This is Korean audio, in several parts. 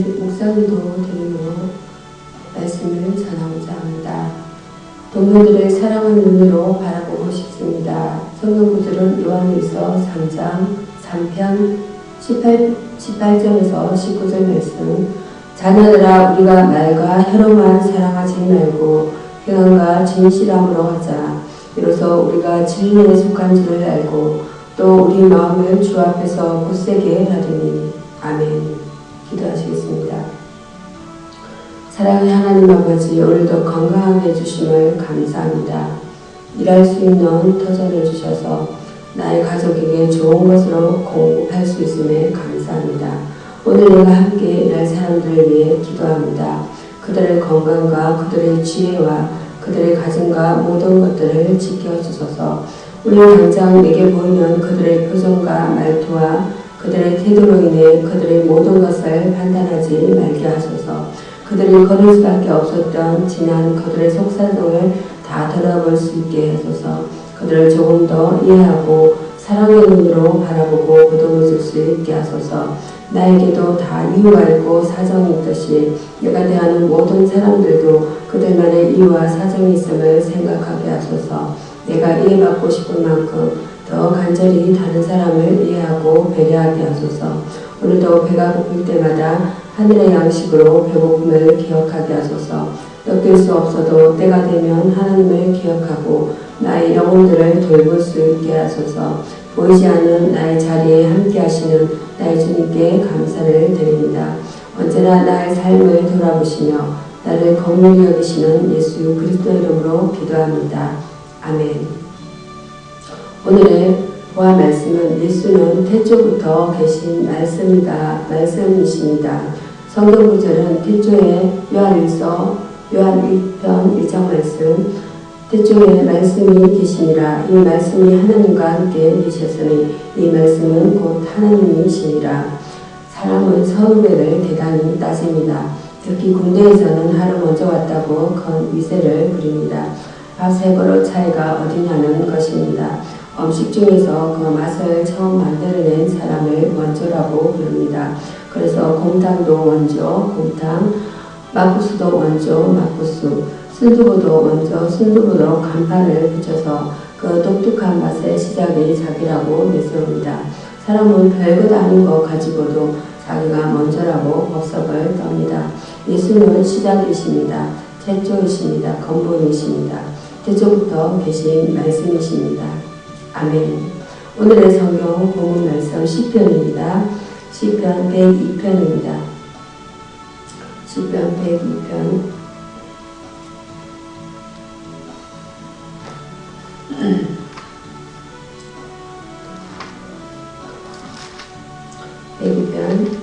묵상도 드림으로 말씀을 전하고자 합니다. 동료들을 사랑하는 눈으로 바라보고 싶습니다. 성경 구절은 요한일서 3장 3편 18, 18절에서 19절 말씀 자녀들아 우리가 말과 혀로만 사랑하지 말고 평안과 진실함으로 하자. 이로써 우리가 진리에 속한 줄을 알고 또 우리 마음을 주 앞에서 굳세게 하리니 아멘. 기도하시겠습니다. 사랑의 하나님 아버지 오늘도 건강하게 해주심을 감사합니다. 일할 수 있는 터전을 주셔서 나의 가족에게 좋은 것으로 공급할 수 있음에 감사합니다. 오늘 내가 함께 일할 사람들을 위해 기도합니다. 그들의 건강과 그들의 지혜와 그들의 가정과 모든 것들을 지켜주소서. 오늘 당장 내게 보이는 그들의 표정과 말투와 그들의 태도로 인해 그들의 모든 것을 판단하지 말게 하소서. 그들이 걸을 수밖에 없었던 지난 그들의 속사정을 다 들어볼 수 있게 하소서. 그들을 조금 더 이해하고 사랑의 눈으로 바라보고 보듬어줄 수 있게 하소서. 나에게도 다 이유가 있고 사정이 있듯이 내가 대하는 모든 사람들도 그들만의 이유와 사정이 있음을 생각하게 하소서. 내가 이해받고 싶은 만큼 더 간절히 다른 사람을 이해하고 배려하게 하소서. 오늘도 배가 고플 때마다 하늘의 양식으로 배고픔을 기억하게 하소서. 느낄 수 없어도 때가 되면 하나님을 기억하고 나의 영혼들을 돌볼 수 있게 하소서. 보이지 않는 나의 자리에 함께 하시는 나의 주님께 감사를 드립니다. 언제나 나의 삶을 돌아보시며 나를 긍휼히 여기시는 예수 그리스도 이름으로 기도합니다. 아멘. 오늘의 보아 말씀은 예수는 태초부터 계신 말씀이다. 말씀이십니다. 성경 구절은 태초에 요한일서 요한 1편 1장 말씀 태초에 말씀이 계시니라 이 말씀이 하나님과 함께 계셨으니 이 말씀은 곧 하나님이시니라 사람은 서울배를 대단히 따집니다. 특히 군대에서는 하루 먼저 왔다고 건 위세를 부립니다. 밥3 그릇 차이가 어디냐는 것입니다. 음식 중에서 그 맛을 처음 만들어낸 사람을 원조라고 부릅니다. 그래서 곰탕도 원조, 곰탕, 막국수도 원조, 막국수, 순두부도 원조, 순두부로 간판을 붙여서 그 독특한 맛의 시작이 자기라고 내세웁니다. 사람은 별것 아닌 것 가지고도 자기가 먼저라고 법석을 떱니다. 예수는 시작이십니다. 태초이십니다. 근본이십니다. 태초부터 계신 말씀이십니다. 아멘. 오늘의 성경 본문 말씀 10편입니다. 10편 102편입니다. 10편 102편 대기편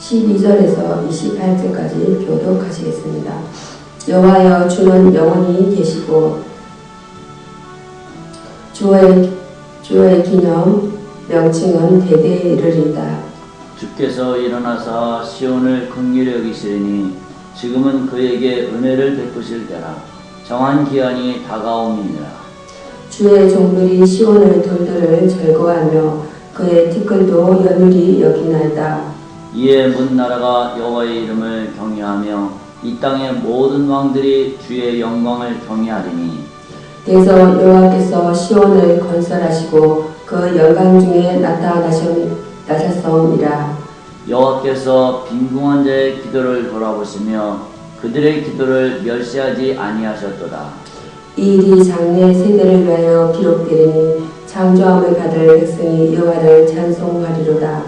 12절에서 28절까지 교독하시겠습니다. 여호와여 주는 영원히 계시고 주의 주의 기념 명칭은 대대에 이르리다. 주께서 일어나사 시온을 긍휼히 여기시리니 지금은 그에게 은혜를 베푸실 때라 정한 기한이 다가옴이니라 주의 종들이 시온을 돌들을 절거하며 그의 티끌도 연일이 여기나이다. 이에 문 나라가 여호와의 이름을 경외하며 이 땅의 모든 왕들이 주의 영광을 경외하리니 그래서 여호와께서 시온을 건설하시고 그 영광 중에 나타나셨사옵니라. 여호와께서 빈궁한 자의 기도를 돌아보시며 그들의 기도를 멸시하지 아니하셨도다 이 일이 장래 세대를 위하여 기록되리니 창조함을 받을 백성이 여호와를 찬송하리로다.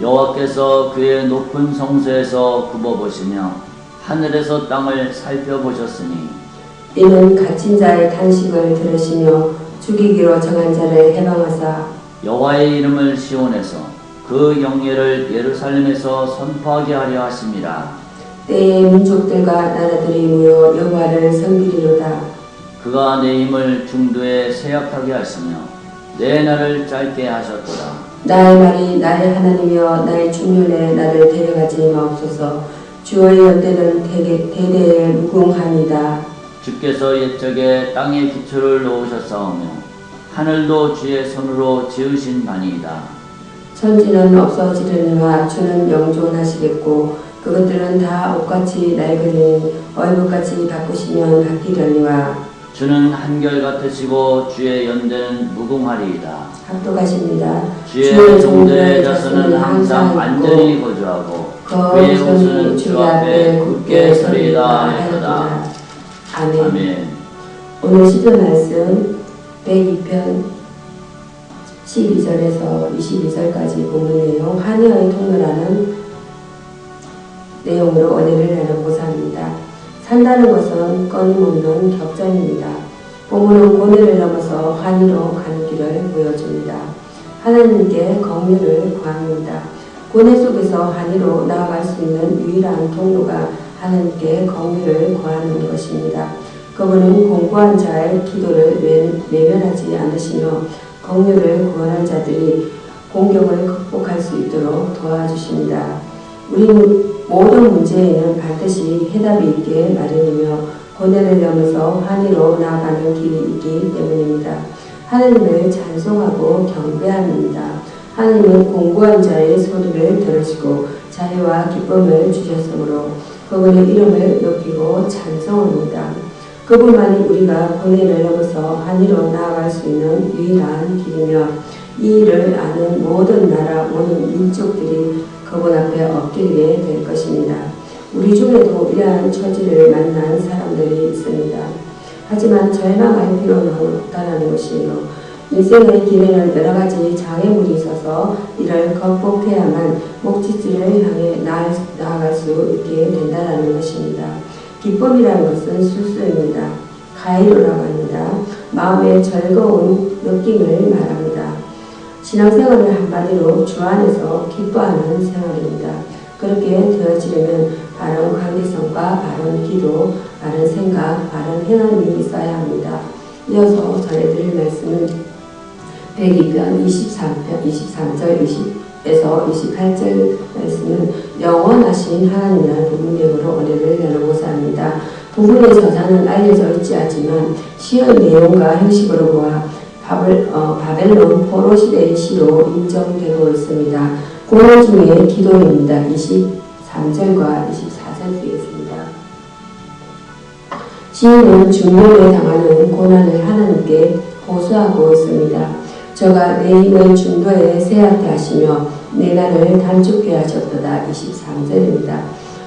여호와께서 그의 높은 성소에서 굽어보시며 하늘에서 땅을 살펴보셨으니 이는 갇힌 자의 탄식을 들으시며 죽이기로 정한 자를 해방하사 여호와의 이름을 시온에서 그 영예를 예루살렘에서 선포하게 하려 하심이라 때의 민족들과 나라들이 모여 여호와를 섬기리로다. 그가 내 힘을 중도에 쇠약하게 하시며 내 날을 짧게 하셨도다 나의 말이 나의 하나님이여 나의 중년에 나를 데려가지 마옵소서. 주의 연대는 대대, 대대에 무궁하니다. 주께서 옛적에 땅의 기초를 놓으셨사오며 하늘도 주의 손으로 지으신 바니이다 천지는 없어지려니와 주는 영존하시겠고 그것들은 다 옷같이 낡으니 얼굴같이 바꾸시면 바뀌려니와 주는 한결 같으시고 주의 연대는 무궁하리이다. 합독하십니다. 주의 종들의 자손은 항상 안전히 거주하고 그의 호수는 주 앞에 굳게 서리이다 하였다. 아멘. 아멘. 오늘 시편 말씀 102편 12절에서 22절까지 본문 내용 하늘의 통로라는 내용으로 은혜를 나눠보사 합니다. 산다는 것은 끊임없는 격전입니다. 본문은 고뇌를 넘어서 환희로 가는 길을 보여줍니다. 하나님께 긍휼을 구합니다. 고뇌 속에서 환희로 나아갈 수 있는 유일한 통로가 하나님께 긍휼을 구하는 것입니다. 그분은 공고한 자의 기도를 외- 외면하지 않으시며 긍휼을 구하는 자들이 공경을 극복할 수 있도록 도와주십니다. 우리 모든 문제에는 반드시 해답이 있게 마련이며 고뇌를 넘어서 환희로 나아가는 길이 있기 때문입니다. 하나님을 찬송하고 경배합니다. 하나님은 공고한 자의 소리를 들으시고 자유와 기쁨을 주셨으므로 그분의 이름을 높이고 찬송합니다. 그분만이 우리가 고뇌를 넘어서 환희로 나아갈 수 있는 유일한 길이며 이 일을 아는 모든 나라 모든 민족들이 그분 앞에 엎드리게 될 것입니다. 우리 중에도 이러한 처지를 만난 사람들이 있습니다. 하지만 절망할 필요는 없다는 것이에요. 인생의 길에는 여러 가지 장애물이 있어서 이를 극복해야만 목적지를 향해 나아- 나아갈 수 있게 된다는 것입니다. 기쁨이라는 것은 술수입니다. 가이로라고 합니다. 마음의 즐거운 느낌을 말합니다. 신앙생활을 한마디로 주 안에서 기뻐하는 생활입니다. 그렇게 되어지려면 바른 관계성과 바른 기도, 바른 생각, 바른 행함이 있어야 합니다. 이어서 전해드릴 말씀은 102편 23편 23절 20에서 28절 말씀은 영원하신 하나님이라는 부분명으로 은혜를 나누고자 합니다. 부분의 저자는 알려져 있지 않지만 시의 내용과 형식으로 보아 바벨, 어, 바벨론 포로 시대의 시로 인정되고 있습니다. 고난 중에 기도입니다. 23절과 24절 되겠습니다. 시인은 중년에 당하는 고난을 하나님께 호소하고 있습니다. 저가 내 힘을 중도에 세하게 하시며 내 날을 단축해 하셨도다. 23절입니다.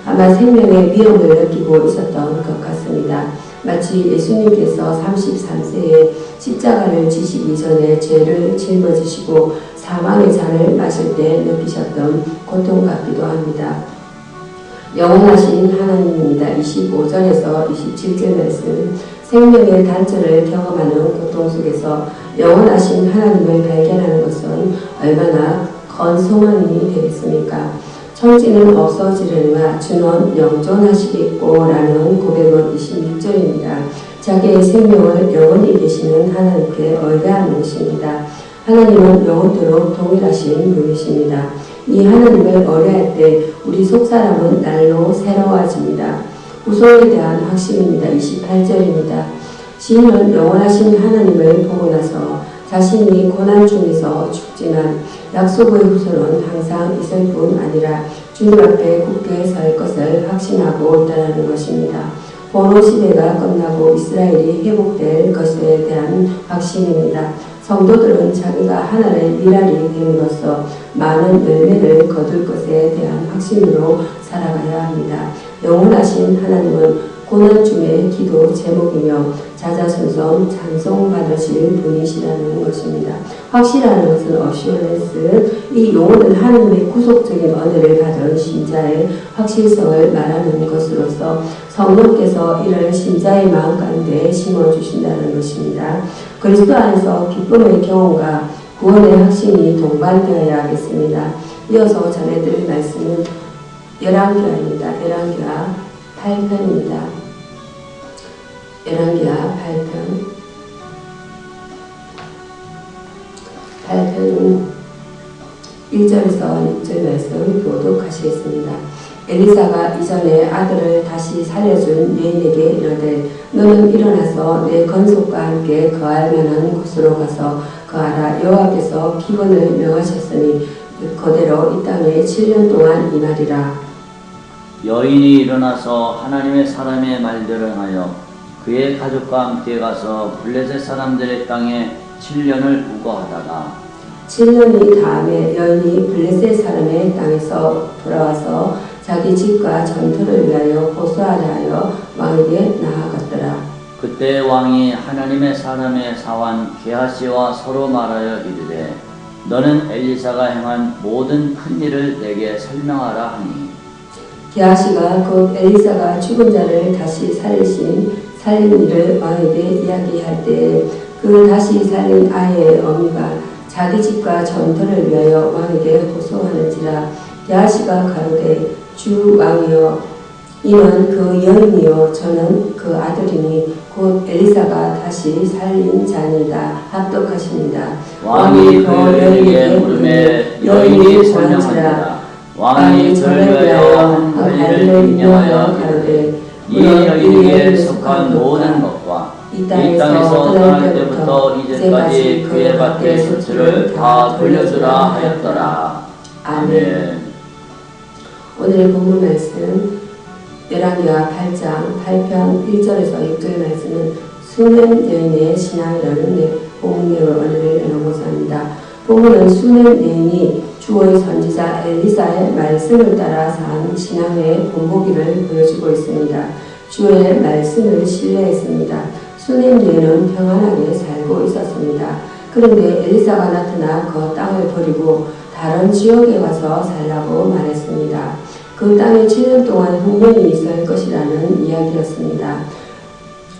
아마 생명의 위험을 느끼고 있었던 것 같습니다. 마치 예수님께서 33세에 십자가를 지시기 전에 죄를 짊어지시고 사망의 잔을 마실 때 느끼셨던 고통 같기도 합니다. 영원하신 하나님입니다. 25절에서 27절 말씀 생명의 단절을 경험하는 고통 속에서 영원하신 하나님을 발견하는 것은 얼마나 건소망이 되겠습니까? 천지는 없어지려니와 주는 영존하시겠고 라는 고백은 26절입니다. 자기의 생명을 영원히 계시는 하나님께 의뢰하는 것입니다. 하나님은 영원토록 동일하신 분이십니다. 이 하나님을 의뢰할 때 우리 속사람은 날로 새로워집니다. 후손에 대한 확신입니다. 28절입니다. 시인은 영원하신 하나님을 보고 나서 자신이 고난 중에서 죽지만 약속의 후손은 항상 있을 뿐 아니라 주님 앞에 굳게 설 것을 확신하고 있다는 것입니다. 포로 시대가 끝나고 이스라엘이 회복될 것에 대한 확신입니다. 성도들은 자기가 하나의 미랄이 됨으로써 많은 열매를 거둘 것에 대한 확신으로 살아가야 합니다. 영원하신 하나님은 고난 중에 기도 제목이며 자자손손 찬송 받으실 분이시라는 것입니다. 확실한 것은 어시오렌스 이 용어는 하나님의 구속적인 언어를 받은 신자의 확실성을 말하는 것으로서 성령께서 이를 신자의 마음 가운데 심어 주신다는 것입니다. 그리스도 안에서 기쁨의 경험과 구원의 확신이 동반되어야 하겠습니다. 이어서 전해드릴 말씀은 열왕기하입니다. 열왕기하 8편입니다. 열왕기하 8편 8편은 1절에서 6절 말씀을 교독하시겠습니다. 엘리사가 이전에 아들을 다시 살려준 여인에게 이르되 너는 일어나서 내 건속과 함께 거할 만한 곳으로 가서 거하라 여호와께서 기근을 명하셨으니 그대로 이 땅에 7년 동안 임하리라. 여인이 일어나서 하나님의 사람의 말들을 하여 그의 가족과 함께 가서 블레셋 사람들의 땅에 7년을 우거하다가 7년이 다음에 여인이 블레셋 사람의 땅에서 돌아와서 자기 집과 전투를 위하여 호소하려 하여 왕에게 나아갔더라. 그때 왕이 하나님의 사람의 사환 게하시와 서로 말하여 이르되 너는 엘리사가 행한 모든 큰 일을 내게 설명하라 하니 게하시가 곧 엘리사가 죽은 자를 다시 살리신 살린 일을 왕에게 이야기할 때그 다시 살린 아이의 어미가 자기 집과 전투를 위하여 왕에게 호소하는지라 게하시가 가로되 주 왕이여 이는 그 여인이요 저는 그 아들이니 곧 엘리사가 다시 살린 자니이다 합독하십니다. 왕이 그 여인에게 물음에 여인이 설명하니라 왕이 그를 위하여 한 관리를 인정하여 가로되 이 여인에게 속한 모든 것과 이이 땅에서 떠날 때부터 이제까지 그의 밭의 소출을 다 돌려주라 하였더라. 아멘. 오늘의 본문 말씀 열왕기하 8장 8편 1절에서 6절의 말씀은 수년 여인의 신앙이라는 내 본문 내용을 오늘 나눠보고자 합니다. 본문은 수년 여인이 주의 선지자 엘리사의 말씀을 따라 산 신앙의 본보기를 보여주고 있습니다. 주의 말씀을 신뢰했습니다. 여인은 평안하게 살고 있었습니다. 그런데 엘리사가 나타나 그 땅을 버리고 다른 지역에 가서 살라고 말했습니다. 그 땅에 7년 동안 흉년이 있을 것이라는 이야기였습니다.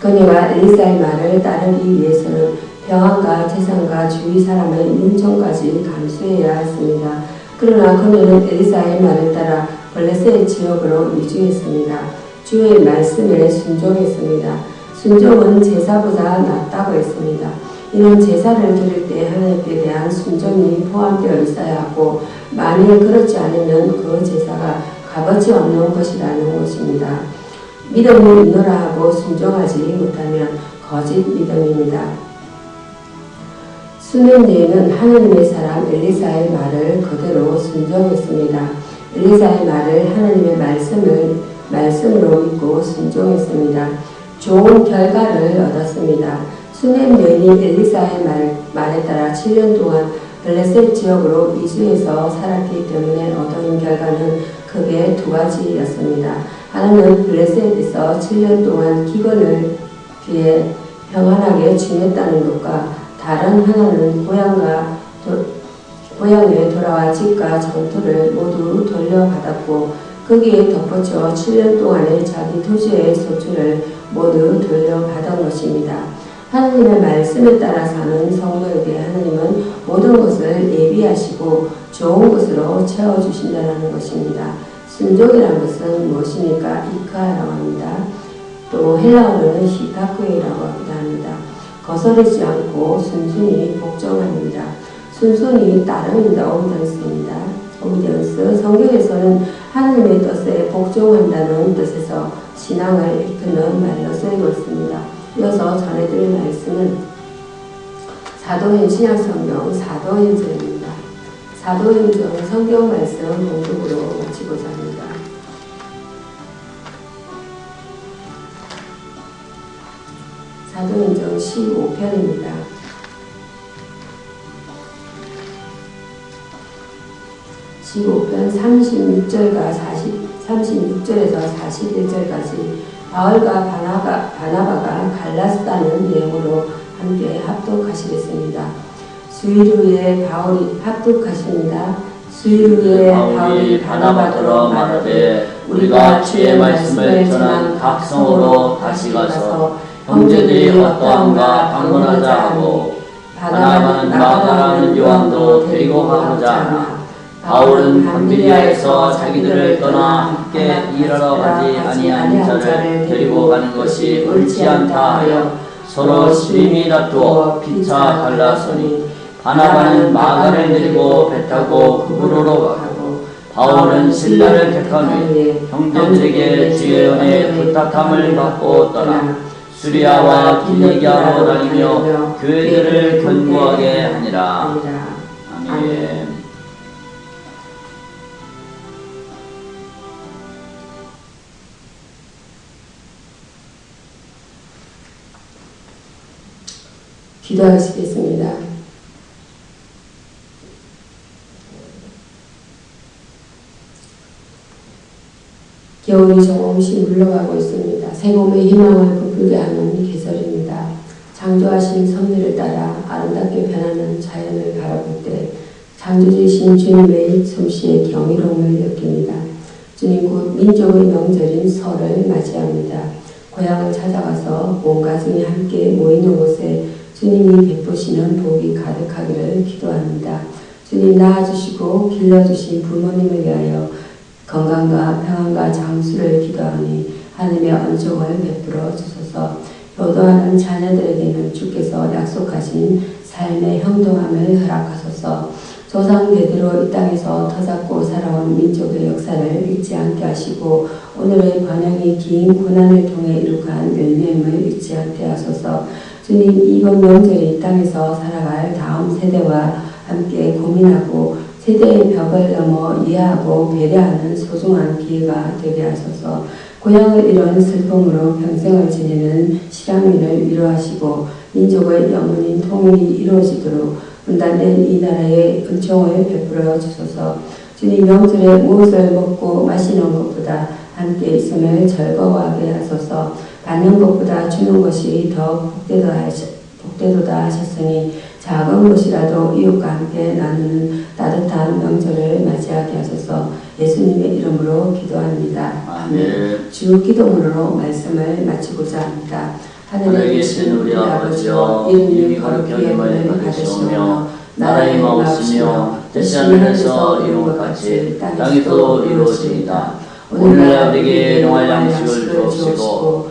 그녀가 엘리사의 말을 따르기 위해서는 평안과 재산과 주위 사람의 인정까지 감수해야 했습니다. 그러나 그녀는 엘리사의 말을 따라 블레셋 지역으로 이주했습니다. 주의 말씀에 순종했습니다. 순종은 제사보다 낫다고 했습니다. 이는 제사를 드릴 때 하나님께 대한 순종이 포함되어 있어야 하고 만일 그렇지 않으면 그 제사가 값어치 없는 것이라는 것입니다. 믿음을 믿노라 하고 순종하지 못하면 거짓 믿음입니다. 수면제는 하나님의 사람 엘리사의 말을 그대로 순종했습니다. 엘리사의 말을 하나님의 말씀을 말씀으로 믿고 순종했습니다. 좋은 결과를 얻었습니다. 수냄 여인이 엘리사의 말, 말에 따라 7년 동안 블레셋 지역으로 이주해서 살았기 때문에 얻은 결과는 크게 두 가지였습니다. 하나는 블레셋에서 7년 동안 기근을 피해 평안하게 지냈다는 것과 다른 하나는 고향과 도, 고향에 돌아와 집과 전투를 모두 돌려받았고 거기에 덧붙여 7년 동안의 자기 토지의 소출을 모두 돌려받은 것입니다. 하나님의 말씀에 따라 사는 성도에게 하나님은 모든 것을 예비하시고 좋은 것으로 채워주신다는 것입니다. 순종이라는 것은 무엇입니까? 이카라고 합니다. 또 헬라어로는 하기도 합니다. 거스르지 않고 순순히 복종합니다. 순순히 따르는다 오비던스입니다. 오비던스 성경에서는 하나님의 뜻에 복종한다는 뜻에서 신앙을 이끄는 말로 쓰이고 있습니다. 이어서 전해드릴 말씀은 사도행 신약성경 사도행전입니다. 사도행전 성경 말씀 공독으로 마치고자 합니다. 사도행전 15편입니다. (15편) 36절과 40, 36절에서 41절까지 바울과 바나바, 바나바가 갈라스다는 내용으로 함께 합독하시겠습니다. 수일 후에 바울이 합독하십니다. 수일 후에 바울이 바나바더러 말하되 우리가 주의 말씀을 전한 각 성으로 다시 가서 형제들이 어떠한가 방문하자 하고 바나바는 마가라는 요한도 데리고 가고자. 하나 바울은 밤비리아에서 자기들을 떠나 함께 일하러 가지 아니한 자를 데리고 가는 것이 옳지 않다 하여 서로 심히 다투어 피차 갈라서니 바나바는 마가를 데리고 배 타고 그부로로 가고 바울은 신라를 후에 형제들에게 주의 은혜 부탁함을 받고 떠나 수리아와 길리기 하러 다니며 교회들을 견고하게 하니라. 아멘. 기도하시겠습니다. 겨울이 조금씩 물러가고 있습니다. 새 봄의 희망을 부풀게 하는 계절입니다. 창조하신 섭리를 따라 아름답게 변하는 자연을 바라볼 때 창조주신 주님의 솜씨의 경이로움을 느낍니다. 주님 곧 민족의 명절인 설을 맞이합니다. 고향을 찾아가서 온 가정이 함께 모이는 곳에 주님이 베푸시는 복이 가득하기를 기도합니다. 주님 낳아주시고 길러주신 부모님을 위하여 건강과 하니 하늘의恩종을 베풀어 주소서. 효도하는 자녀들에게는 주께서 약속하신 삶의 형통함을 허락하소서. 조상 대대로 이 땅에서 터잡고 살아온 민족의 역사를 잊지 않게 하시고 오늘의 번영이 긴 고난을 통해 이룩한 열매임을 잊지 않게 하소서. 주님 이번 명절이 이 땅에서 살아갈 다음 세대와 함께 고민하고 세대의 벽을 넘어 이해하고 배려하는 소중한 기회가 되게 하소서. 고향을 잃은 슬픔으로 평생을 지내는 실향민을 위로하시고 민족의 영원인 통일이 이루어지도록 분단된 이 나라의 은총을 베풀어 주소서. 주님 명절에 무엇을 먹고 마시는 것보다 함께 있음을 즐거워하게 하소서. 받는 것보다 주는 것이 더 복되도다 하셨으니 작은 것이라도 이웃과 함께 나누는 따뜻한 명절을 맞이하게 하소서 예수님의 이름으로 기도합니다. 아멘. 주 기도문으로 말씀을 마치고자 합니다. 하늘에 계신 우리 아버지여 이름이 거룩히 여김을 받으시오며 나라의 마옵시며 뜻이 하늘에서 이룬 것 같이 땅에도 이루어지이다. 오늘날 우리에게 용할 양식을 주옵시고